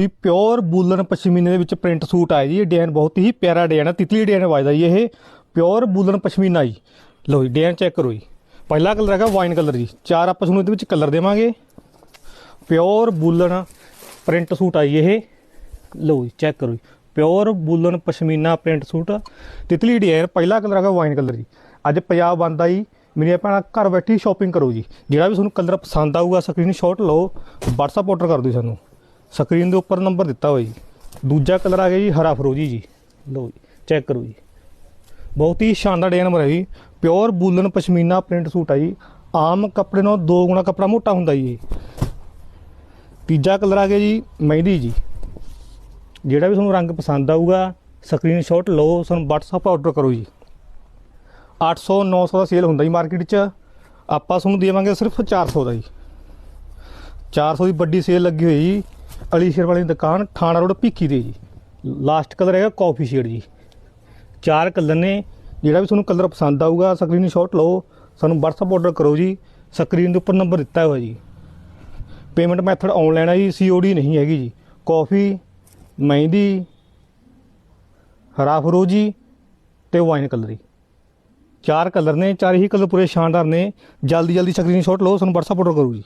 ਵੀ pure ਬੂਲਨ ਪਸ਼ਮੀਨੇ ਦੇ ਵਿੱਚ print suit ਆਇਆ ਜੀ। ਇਹ ਡਿਜ਼ਾਈਨ ਬਹੁਤ ਹੀ ਪਿਆਰਾ ਡਿਜ਼ਾਈਨ ਹੈ, ਤਿਤਲੀ ਡਿਜ਼ਾਈਨ ਵਾਜਦਾ ਜੀ ਇਹ। ਪਿਓਰ ਬੂਲਨ ਪਸ਼ਮੀਨਾ ਜੀ। ਲਓ ਜੀ, ਡਿਜ਼ਾਈਨ ਚੈੱਕ ਕਰੋ ਜੀ। ਪਹਿਲਾ ਕਲਰ ਹੈਗਾ ਵਾਈਨ ਕਲਰ ਜੀ। ਚਾਰ ਆਪਾਂ ਤੁਹਾਨੂੰ ਇਹਦੇ ਵਿੱਚ ਕਲਰ ਦੇਵਾਂਗੇ। ਪਿਓਰ ਬੂਲਨ ਪ੍ਰਿੰਟ ਸੂਟ ਆਈ ਇਹ। ਲਓ ਜੀ ਚੈੱਕ ਕਰੋ ਜੀ। Pure woollen pashmina print suit. ਤਿਤਲੀ design, ਪਹਿਲਾ ਕਲਰ ਹੈਗਾ ਵਾਈਨ ਕਲਰ ਜੀ। ਅੱਜ ਪੰਜਾਬ ਬੰਦਾ ਜੀ, ਮੇਰੀਆਂ ਭੈਣਾਂ ਘਰ ਬੈਠੀ ਸ਼ਾਪਿੰਗ ਕਰੋ ਜੀ। ਜਿਹੜਾ ਵੀ ਤੁਹਾਨੂੰ ਕਲਰ ਪਸੰਦ ਆਊਗਾ ਸਕਰੀਨਸ਼ਾਟ ਲਓ, WhatsApp ਆਰਡਰ ਕਰ ਦਿਓ ਸਾਨੂੰ। ਸਕਰੀਨ ਦੇ ਉੱਪਰ ਨੰਬਰ ਦਿੱਤਾ ਹੋਇਆ ਜੀ। ਦੂਜਾ ਕਲਰ ਆ ਗਿਆ ਜੀ, ਹਰਾ ਫਰੋਜੀ ਜੀ। ਲਓ ਜੀ, ਚੈੱਕ ਕਰੋ ਜੀ। ਬਹੁਤ ਹੀ ਸ਼ਾਨਦਾਰ ਡਿਜ਼ਾਈਨ ਬਣਿਆ ਜੀ। Pure woollen pashmina print suit ਆ ਜੀ। ਆਮ ਕੱਪੜੇ ਨਾਲੋਂ ਦੋ ਗੁਣਾ ਕੱਪੜਾ ਮੋਟਾ ਹੁੰਦਾ ਜੀ ਤੀਜਾ ਕਲਰ ਆ ਗਿਆ ਜੀ, ਮਹਿੰਦੀ ਜੀ। ਜਿਹੜਾ ਵੀ ਤੁਹਾਨੂੰ ਰੰਗ ਪਸੰਦ ਆਊਗਾ ਸਕਰੀਨਸ਼ਾਟ ਲਓ, ਸਾਨੂੰ WhatsApp ਆਰਡਰ ਕਰੋ ਜੀ। 800 900 ਦਾ ਸੇਲ ਹੁੰਦਾ ਜੀ ਮਾਰਕੀਟ 'ਚ। ਆਪਾਂ ਤੁਹਾਨੂੰ ਦੇਵਾਂਗੇ ਸਿਰਫ 400 ਦਾ ਜੀ। 400 ਦੀ ਵੱਡੀ ਸੇਲ ਲੱਗੀ ਹੋਈ ਜੀ। ਅਲੀ ਸ਼ੇਰ ਵਾਲੀ ਦੁਕਾਨ ਥਾਣਾ ਰੋਡ ਭੀਖੀ ਦੇ ਜੀ। ਲਾਸਟ ਕਲਰ ਹੈਗਾ ਕਾਫੀ ਸ਼ੇਡ ਜੀ। ਚਾਰ ਕਲਰ ਨੇ, ਜਿਹੜਾ ਵੀ ਤੁਹਾਨੂੰ ਕਲਰ ਪਸੰਦ ਆਊਗਾ ਸਕਰੀਨ ਸਕਰੀਨਸ਼ਾਟ ਲਓ, ਸਾਨੂੰ WhatsApp ਆਰਡਰ ਕਰੋ ਜੀ। ਸਕਰੀਨ ਦੇ ਉੱਪਰ ਨੰਬਰ ਦਿੱਤਾ ਹੋਇਆ ਜੀ। ਪੇਮੈਂਟ ਮੈਥਡ ਆਨਲਾਈਨ ਹੈ ਜੀ ਸੀਓਡੀ ਨਹੀਂ ਹੈਗੀ ਜੀ। ਕਾਫੀ ਮਹਿੰਦੀ, ਹਰਾ ਫਰੋਜੀ ਤੇ ਵਾਈਨ ਕਲਰ ਜੀ। ਚਾਰ ਕਲਰ ਨੇ, ਚਾਰ ਹੀ ਕਲਰ ਪੂਰੇ ਸ਼ਾਨਦਾਰ ਨੇ। ਜਲਦੀ ਜਲਦੀ ਸਕਰੀਨ ਸਕਰੀਨਸ਼ਾਟ ਲਓ, ਸਾਨੂੰ WhatsApp ਆਰਡਰ ਕਰੋ ਜੀ।